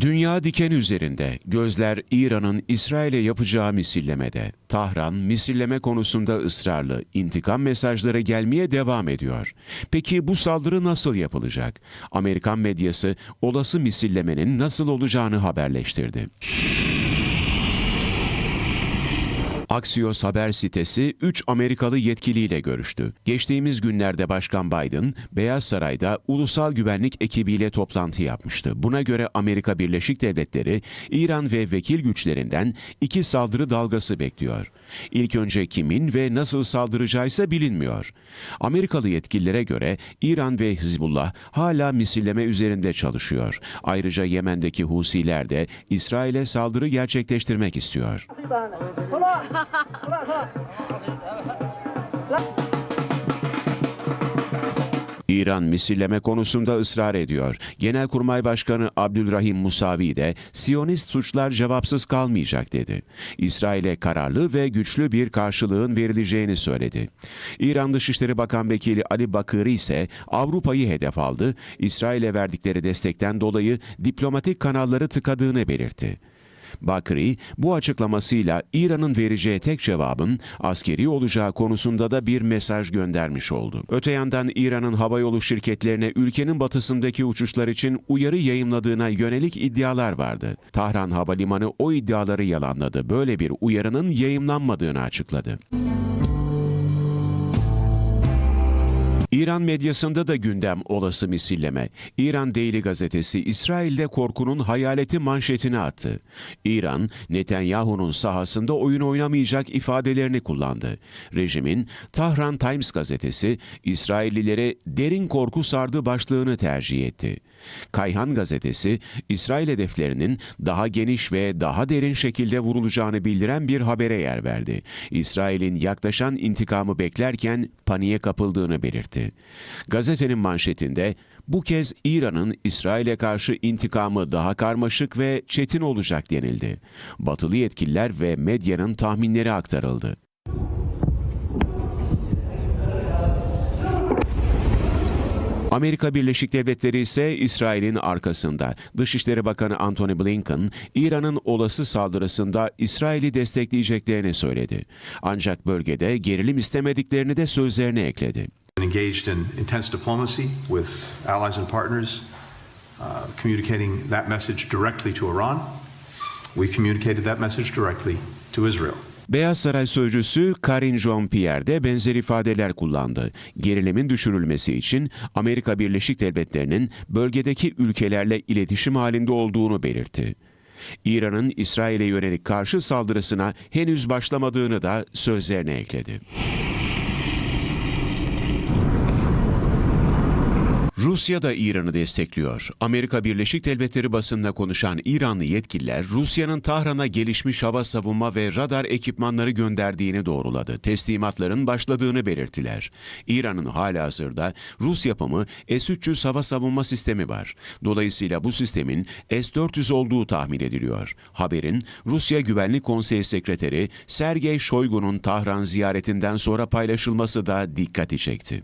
Dünya diken üzerinde, gözler İran'ın İsrail'e yapacağı misillemede. Tahran, misilleme konusunda ısrarlı, intikam mesajları gelmeye devam ediyor. Peki bu saldırı nasıl yapılacak? Amerikan medyası olası misillemenin nasıl olacağını haberleştirdi. Axios haber sitesi 3 Amerikalı yetkiliyle görüştü. Geçtiğimiz günlerde Başkan Biden, Beyaz Saray'da ulusal güvenlik ekibiyle toplantı yapmıştı. Buna göre Amerika Birleşik Devletleri, İran ve vekil güçlerinden iki saldırı dalgası bekliyor. İlk önce kimin ve nasıl saldıracağıysa bilinmiyor. Amerikalı yetkililere göre İran ve Hizbullah hala misilleme üzerinde çalışıyor. Ayrıca Yemen'deki Husiler de İsrail'e saldırı gerçekleştirmek istiyor. İran misilleme konusunda ısrar ediyor. Genelkurmay Başkanı Abdülrahim Musavi de Siyonist suçlar cevapsız kalmayacak dedi. İsrail'e kararlı ve güçlü bir karşılığın verileceğini söyledi. İran Dışişleri Bakan Vekili Ali Bakırı ise Avrupa'yı hedef aldı. İsrail'e verdikleri destekten dolayı diplomatik kanalları tıkadığını belirtti. Bakri bu açıklamasıyla İran'ın vereceği tek cevabın askeri olacağı konusunda da bir mesaj göndermiş oldu. Öte yandan İran'ın havayolu şirketlerine ülkenin batısındaki uçuşlar için uyarı yayımladığına yönelik iddialar vardı. Tahran Havalimanı o iddiaları yalanladı. Böyle bir uyarının yayımlanmadığını açıkladı. İran medyasında da gündem olası misilleme. İran Daily gazetesi İsrail'de korkunun hayaleti manşetini attı. İran, Netanyahu'nun sahasında oyun oynamayacak ifadelerini kullandı. Rejimin Tahran Times gazetesi İsraillilere derin korku sardı başlığını tercih etti. Kayhan gazetesi İsrail hedeflerinin daha geniş ve daha derin şekilde vurulacağını bildiren bir habere yer verdi. İsrail'in yaklaşan intikamı beklerken paniğe kapıldığını belirtti. Gazetenin manşetinde bu kez İran'ın İsrail'e karşı intikamı daha karmaşık ve çetin olacak denildi. Batılı yetkililer ve medyanın tahminleri aktarıldı. Amerika Birleşik Devletleri ise İsrail'in arkasında. Dışişleri Bakanı Antony Blinken, İran'ın olası saldırısında İsrail'i destekleyeceklerini söyledi. Ancak bölgede gerilim istemediklerini de sözlerine ekledi. Engaged in intense diplomacy with allies and partners, uh, communicating that message directly to Iran. We communicated that message directly to Israel. Beyaz Saray sözcüsü Karine Jean-Pierre de benzer ifadeler kullandı. Gerilimin düşürülmesi için Amerika Birleşik Devletleri'nin bölgedeki ülkelerle iletişim halinde olduğunu belirtti. İran'ın İsrail'e yönelik karşı saldırısına henüz başlamadığını da sözlerine ekledi. Rusya da İran'ı destekliyor. Amerika Birleşik Devletleri basınına konuşan İranlı yetkililer, Rusya'nın Tahran'a gelişmiş hava savunma ve radar ekipmanları gönderdiğini doğruladı. Teslimatların başladığını belirttiler. İran'ın halihazırda Rus yapımı S-300 hava savunma sistemi var. Dolayısıyla bu sistemin S-400 olduğu tahmin ediliyor. Haberin Rusya Güvenlik Konseyi Sekreteri Sergey Shoigu'nun Tahran ziyaretinden sonra paylaşılması da dikkati çekti.